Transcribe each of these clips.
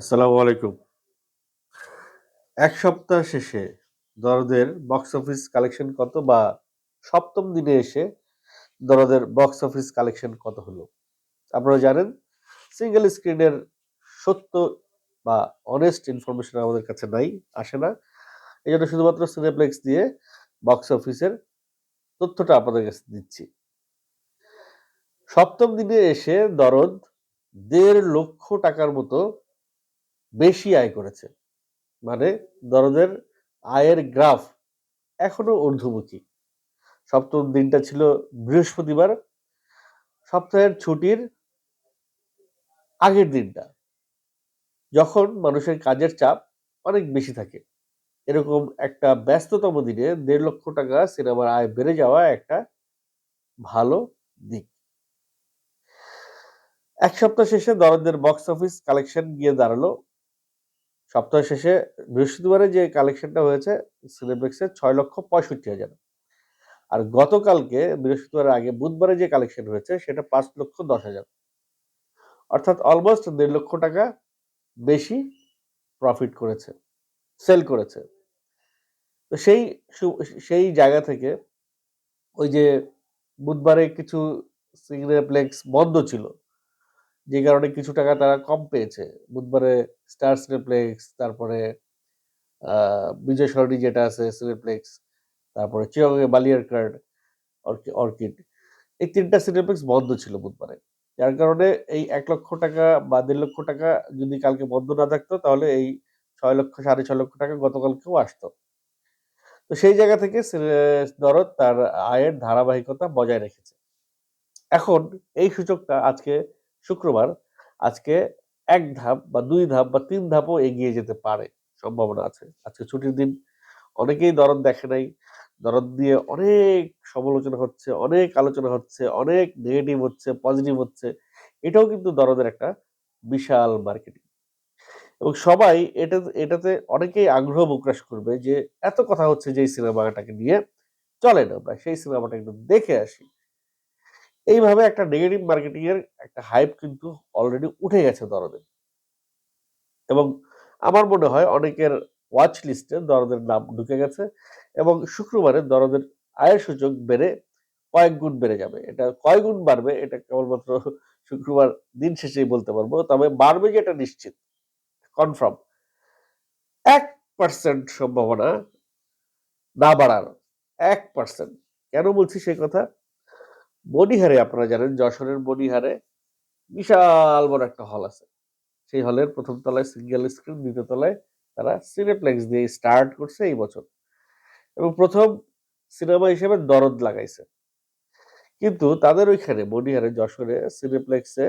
আসসালামু আলাইকুম। এক সপ্তাহ শেষে দরদের বক্স অফিস কালেকশন কত বা সপ্তম দিনে এসে দরদের বক্স অফিস কালেকশন কত হলো? আপনারা জানেন সিঙ্গেল স্ক্রিনের সত্য বা অনেস্ট ইনফরমেশন আমাদের কাছে নাই, আসে না। এই জন্য শুধুমাত্র সিনেপ্লেক্স দিয়ে বক্স অফিসের তথ্যটা আপনাদের কাছে দিচ্ছি। সপ্তম দিনে এসে দরদ দেড় লক্ষ টাকার মতো বেশি আয় করেছে। মানে দরদের আয়ের গ্রাফ এখনও ঊর্ধ্বমুখী। সপ্তম দিনটা ছিল বৃহস্পতিবার। সপ্তাহের ছুটির আগের দিনটা। যখন মানুষের কাজের চাপ অনেক বেশি থাকে। এরকম একটা ব্যস্ততম দিনে দেড় লক্ষ টাকা সিনেমার আয় বেড়ে যাওয়া একটা ভালো দিক। এক সপ্তাহ শেষে দরদের বক্স অফিস কালেকশন গিয়ে দাঁড়াল সপ্তাহ শেষে বৃহস্পতিবারে যে কালেকশনটা হয়েছে সিনেপ্লেক্সের ছয় লক্ষ পঁয়ষট্টি হাজার। আর গতকালকে, বৃহস্পতিবারের আগে বুধবারে যে কালেকশন হয়েছে, সেটা পাঁচ লক্ষ দশ হাজার। অর্থাৎ অলমোস্ট দেড় লক্ষ টাকা বেশি প্রফিট করেছে সেল করেছে। তো সেই সেই জায়গা থেকে ওই যে বুধবারে কিছু সিনেপ্লেক্স বন্ধ ছিল। যে কারণে কিছু টাকা তারা কম পেয়েছে। বুধবারে স্টার সিনেপ্লেক্স তারপরে বিজয় সরণি যেটা আছে সিনেপ্লেক্স তারপরে চিরঙ্গে বালিয়ার কার্ড অর্কিড এই তিনটা সিনেপ্লেক্স বন্ধ ছিল বুধবারে। যার কারণে এই এক লক্ষ টাকা বা দেড় লক্ষ টাকা যদি কালকে বন্ধ না থাকতো, তাহলে এই ছয় লক্ষ, সাড়ে ছয় লক্ষ টাকা গতকালকেও আসতো। তো সেই জায়গা থেকে দরদ তার আয়ের ধারাবাহিকতা বজায় রেখেছে। এখন এই সূচকটা আজকে শুক্রবার আজকে এক ধাপ বা দুই ধাপ বা তিন ধাপও এগিয়ে যেতে পারে, সম্ভাবনা আছে। আজকে ছুটির দিন অনেকেই দরদ দেখে নাই। দরদ দিয়ে অনেক সমালোচনা হচ্ছে, অনেক আলোচনা হচ্ছে, অনেক নেগেটিভ হচ্ছে পজিটিভ হচ্ছে। এটাও কিন্তু দরদের একটা বিশাল মার্কেটিং এবং সবাই এটা এটাতে অনেকেই আগ্রহ প্রকাশ করবে যে, এত কথা হচ্ছে যে এই সিনেমাটাকে নিয়ে চলে না, আমরা সেই সিনেমাটা একটু দেখে আসি। এইভাবে একটা নেগেটিভ মার্কেটিং এর একটা হাইপ কিন্তু অলরেডি উঠে গেছে দরদের এবং আমার মনে হয় অনেকের ওয়াচ লিস্টে দরদের নাম ঢুকে গেছে এবং শুক্রবারে দরদের আয়ের সূচক বেড়ে কয়েক গুণ বেড়ে যাবে। এটা কয় গুণ বাড়বে এটা কেবলমাত্র শুক্রবার দিন শেষেই বলতে পারব, তবে বাড়বে যেটা নিশ্চিত কনফার্ম এক পার্সেন্ট সম্ভাবনা না বাড়ার, এক পার্সেন্ট কেন বলছি সেই কথা? বনিহারে আপনারা জানেন, যশোরের বনিহারে বিশাল বড় একটা হল আছে। সেই হলের প্রথম তলায় সিঙ্গেল স্ক্রিন দ্বিতীয় তলায় তারা সিনেপ্লেক্স দিয়ে স্টার্ট করছে এই বছর। এবং প্রথম সিনেমা হিসেবে দরদ লাগাইছে। কিন্তু তাদের ওইখানে, বনিহারে, যশোরে সিনেপ্লেক্সে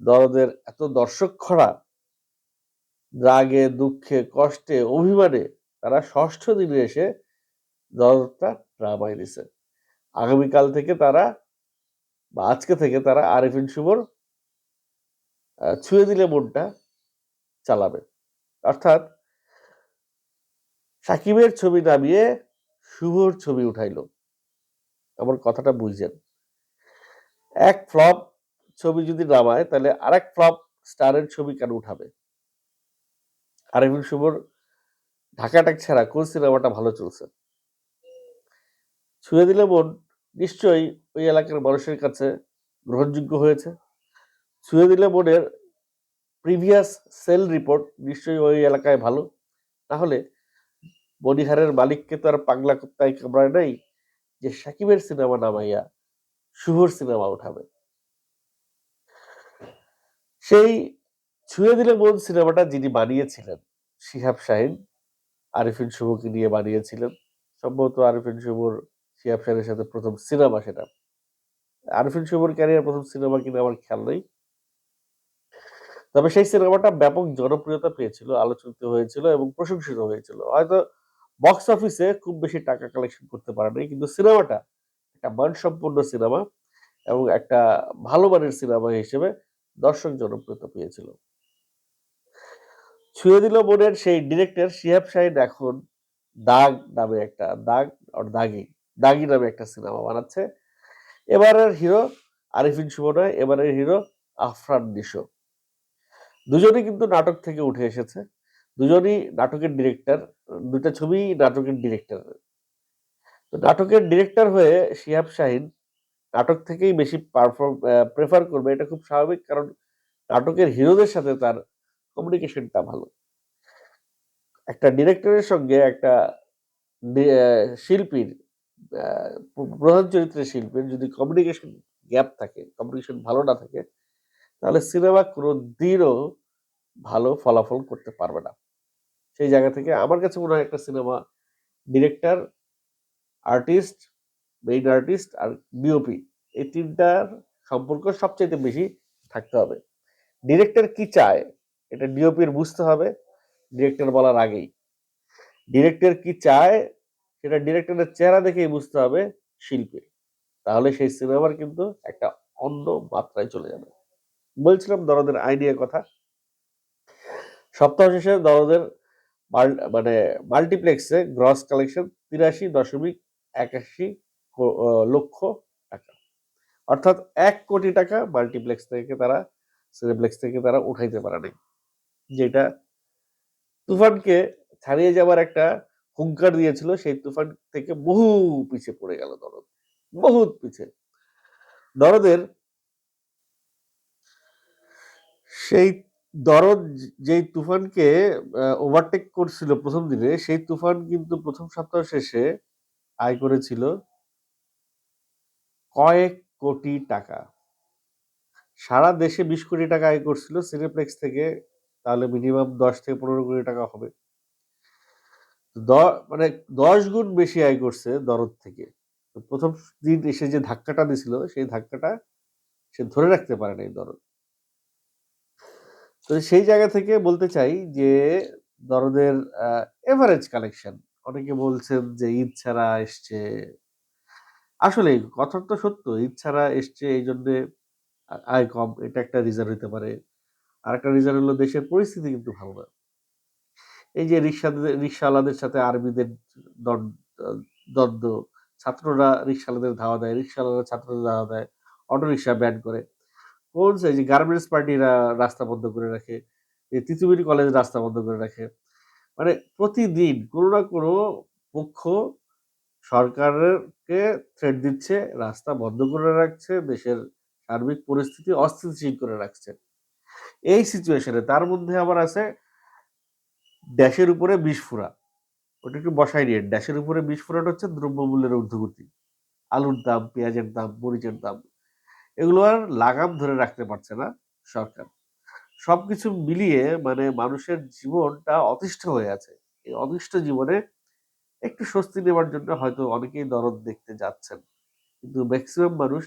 দরদের এত দর্শক খরা, রাগে, দুঃখে, কষ্টে, অভিমানে তারা ষষ্ঠ দিনে এসে দরদটা ড্রামায় দিছে আগামীকাল থেকে তারা বা আজকে থেকে তারা আরিফিন শুভর ছুঁয়ে দিলে মনটা চালাবে। অর্থাৎ সাকিবের ছবি নামিয়ে শুভর ছবি উঠাইল। আমার কথাটা বুঝছেন। এক ফ্লপ ছবি যদি নামায়, তাহলে আরেক ফ্লপ স্টারের ছবি কেন উঠাবে? আরিফিন শুভর ঢাকাটাক ছাড়া কোন সিনেমাটা ভালো চলছে? ছুঁয়ে দিলে মন নিশ্চয়ই ওই এলাকার মানুষের কাছে গ্রহণযোগ্য হয়েছে। ছুঁয়ে দিলে মনের প্রিভিয়াস সেল রিপোর্ট নিশ্চয়ই ওই এলাকায় ভালো। তাহলে বনিহারের মালিককে তো আর পাগলা কুত্তায় কামড়ায় নাই যে সাকিবের সিনেমা নামাইয়া শুভর সিনেমা উঠাবে। সেই ছুঁয়ে দিলে মন সিনেমাটা যিনি বানিয়েছিলেন, শিহাব শাহিন, আরিফিন শুভকে নিয়ে বানিয়েছিলেন। সম্ভবত আরিফিন শুভর শিয়াব শাহের সাথে প্রথম সিনেমা সেটা। আরফিন শুভর ক্যারিয়ার প্রথম সিনেমা কিনা আমার খেয়াল নেই। তবে সেই সিনেমাটা ব্যাপক জনপ্রিয়তা পেয়েছিল আলোচিত হয়েছিল এবং প্রশংসিত হয়েছিল। হয়তো বক্স অফিসে খুব বেশি টাকা কালেকশন করতে পারে নাই কিন্তু সিনেমাটা একটা মানসম্পন্ন সিনেমা এবং একটা ভালো মানের সিনেমা হিসেবে দর্শক জনপ্রিয়তা পেয়েছিল। ছুঁয়ে দিল মনের সেই ডিরেক্টর শিহাব শাহিন এখন দাগ নামে একটা, দাগ আর দাগি। দাগি নামে একটা সিনেমা বানাচ্ছে। এবারের হিরো আরিফিন শুভ নয় এবারের হিরো আফরান নিশো। দুজনই কিন্তু নাটক থেকে উঠে এসেছে। দুজনই নাটকের ডিরেক্টর দুটা ছবি নাটকের ডিরেক্টর। তো নাটকের ডিরেক্টর হয়ে শিহাব শাহিন নাটক থেকেই বেশি পারফর্ম প্রেফার করবে, এটা খুব স্বাভাবিক কারণ নাটকের হিরোদের সাথে তার কমিউনিকেশনটা ভালো। একটা ডিরেক্টরের সঙ্গে একটা শিল্পীর প্রধান চরিত্রের শিল্পের যদি কমিউনিকেশন গ্যাপ থাকে কমিউনিকেশন ভালো না থাকে, তাহলে সিনেমা কোনো দিনও ভালো ফলাফল করতে পারবে না। সেই জায়গা থেকে আমার কাছে মনে হয় একটা cinema director artist main artist আর ডিওপি এই তিনটার সম্পর্ক সবচেয়ে বেশি থাকতে হবে। ডিরেক্টর কি চায়, এটা ডিওপির বুঝতে হবে। ডিরেক্টর বলার আগেই। ডিরেক্টর কি চায় সেটা ডিরেক্টরের চেহারা দেখেই বুঝতে হবে শিল্পীর তাহলে সেই সিনেমার কিন্তু একটা অন্য মাত্রায় চলে যাবে। বলছিলাম দরদের আইডিয়া কথা। সপ্তাহ শেষে দরদের মানে মাল্টিপ্লেক্সে গ্রস কালেকশন তিরাশি দশমিক একাশি লক্ষ টাকা। অর্থাৎ এক কোটি টাকা মাল্টিপ্লেক্স থেকে তারা সিনেপ্লেক্স থেকে তারা উঠাইতে পারে যেটা তুফানকে ছাড়িয়ে যাবার একটা হুঙ্কার দিয়েছিল, সেই তুফান থেকে বহু পিছে পড়ে গেল দরদ, বহুত পিছে। দরদের সেই দরদ যেই তুফানকে ওভারটেক করছিল প্রথম দিনে, সেই তুফান কিন্তু প্রথম সপ্তাহ শেষে আয় করেছিল কয়েক কোটি টাকা। সারা দেশে বিশ কোটি টাকা আয় করছিল সিনেপ্লেক্স থেকে, তাহলে মিনিমাম দশ থেকে পনেরো কোটি টাকা হবে। মানে দশ গুণ বেশি আয় করছে দরদ থেকে। প্রথম দিন এসে যে ধাক্কাটা দিছিল সেই ধাক্কাটা সে ধরে রাখতে পারে নাই দরদ। তো সেই জায়গা থেকে বলতে চাই যে, দরদের এভারেজ কালেকশন অনেকে বলছেন যে, ঈদ ছাড়া এসছে। আসলে কথা তো সত্য, ঈদ ছাড়া এসছে এই জন্য আয় কম। এটা একটা রিজন হতে পারে। আর একটা রিজন হলো দেশের পরিস্থিতি কিন্তু ভালো না। এই যে রিক্সা রিক্সাওয়ালাদের সাথে আর্মিদের দ্বন্দ্ব ছাত্ররা রিক্সাওয়ালাদের ধাওয়া দেয় রিক্সাওয়ালারা ছাত্রদের ধাওয়া দেয় অটো রিক্সা ব্যান করে। কোন এই যে গার্মেন্টস পার্টিরা রাস্তা বন্ধ করে রাখে তিতুমির কলেজ রাস্তা বন্ধ করে রাখে। মানে প্রতিদিন কোনো না কোনো পক্ষ সরকারকে থ্রেট দিচ্ছে, রাস্তা বন্ধ করে রাখছে, দেশের সার্বিক পরিস্থিতি অস্থিতিশীল করে রাখছে। এই সিচুয়েশনে তার মধ্যে আবার আছে ড্যাশের উপরে বিস্ফোরা ওটা একটু বসাই নিয়ে। ড্যাশের উপরে বিস্ফোরণ হচ্ছে দ্রব্যমূল্যের ঊর্ধ্বগতি। আলুর দাম, পেঁয়াজের দাম, মরিচের দাম। এগুলো আর লাগাম ধরে রাখতে পারছে না সরকার। সবকিছু মিলিয়ে মানে মানুষের জীবনটা অতিষ্ঠ হয়ে আছে। এই অতিষ্ঠ জীবনে একটু স্বস্তি নেওয়ার জন্য হয়তো অনেকেই দরদ দেখতে যাচ্ছেন। কিন্তু ম্যাক্সিমাম মানুষ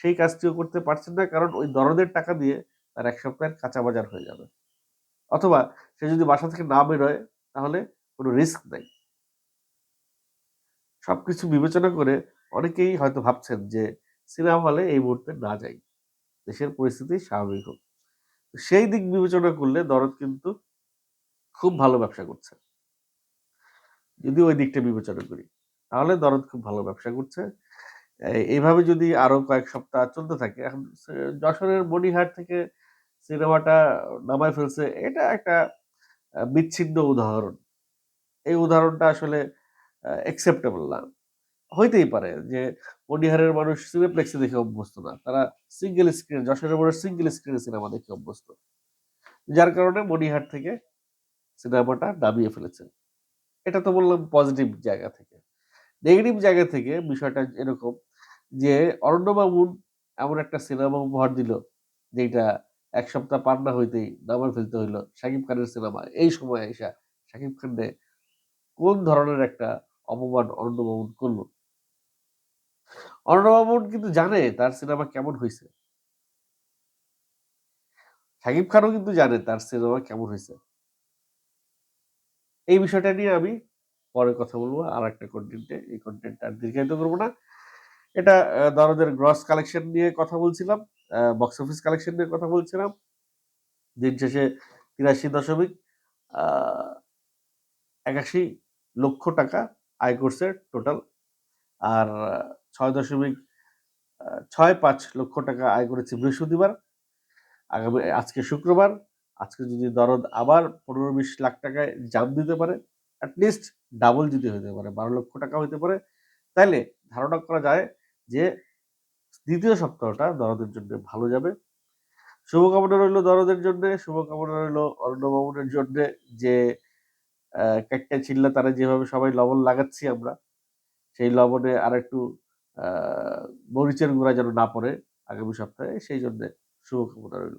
সেই কাজটিও করতে পারছেন না কারণ ওই দরদের টাকা দিয়ে তার এক সপ্তাহের কাঁচা বাজার হয়ে যাবে। অথবা সে যদি বাসা থেকে না বেরোয়, তাহলে কোনো রিস্ক নাই। সবকিছু বিবেচনা করে অনেকেই হয়তো ভাবছেন যে সিনেমা হলে এই মুহূর্তে না যাই। দেশের পরিস্থিতি স্বাভাবিক হোক। সেই দিক বিবেচনা করলে দরদ কিন্তু খুব ভালো ব্যবসা করছে। যদি ওই দিকটা বিবেচনা করি, তাহলে দরদ খুব ভালো ব্যবসা করছে। এইভাবে যদি আরও কয়েক সপ্তাহ চলতে থাকে, এখন যশোরের মণিহাট থেকে সিনেমাটা নামায় ফেলছে, এটা একটা বিচ্ছিন্ন উদাহরণ। এই উদাহরণটা আসলে একসেপ্টেবল না। হইতেই পারে যে মণিহারের মানুষ সিনেপ্লেক্সে দেখে অভ্যস্ত না, তারা সিঙ্গেল স্ক্রিন যশোরের মানুষ সিঙ্গেল স্ক্রিনে সিনেমা দেখে অভ্যস্ত। যার কারণে মণিহাট থেকে সিনেমাটা নামিয়ে ফেলেছে। এটা তো বললাম পজিটিভ জায়গা থেকে। নেগেটিভ জায়গা থেকে বিষয়টা এরকম যে অরণ্যবাবুর এমন একটা সিনেমা উপহার দিল যেটা এক সপ্তাহ পার না হইতেই নামায় ফেলতে হইল। শাকিব খানের সিনেমা, এই সময় এসা শাকিব খানে কোন ধরনের একটা অপমান অরণ্যবাবুন করল? অরণ্যবাবুন কিন্তু জানে তার সিনেমা কেমন হয়েছে শাকিব খানও কিন্তু জানে তার সিনেমা কেমন হয়েছে এই বিষয়টা নিয়ে আমি পরে কথা বলব, আর একটা কন্টেন্টে এই কন্টেন্টটা আর দীর্ঘায়িত করব না। এটা দরদের গ্রস কালেকশন নিয়ে কথা বলছিলাম। বক্স অফিস কালেকশন নিয়ে কথা বলছিলাম। দিন শেষে তিরাশি দশমিক একাশি লক্ষ টাকা আয় করছে টোটাল আর ছয় দশমিক ছয় পাঁচ লক্ষ টাকা আয় করেছে বৃহস্পতিবার। আগামী, আজকে শুক্রবার, আজকে যদি দরদ আবার পনেরো বিশ লাখ টাকায় জাম দিতে পারে অ্যাটলিস্ট ডাবল যদি হতে পারে, বারো লক্ষ টাকা হতে পারে, তাইলে ধারণা করা যায় যে দ্বিতীয় সপ্তাহটা দরদের জন্য ভালো যাবে। শুভকামনা রইল দরদের জন্য, শুভকামনা রইল অর্ণবাবনের জন্য যে কাকটা চিল্লা তারা যেভাবে সবাই লবণ লাগাচ্ছি আমরা, সেই লবণে আর একটু মরিচের গুঁড়া যেন না পড়ে আগামী সপ্তাহে, সেই জন্য শুভকামনা রইল।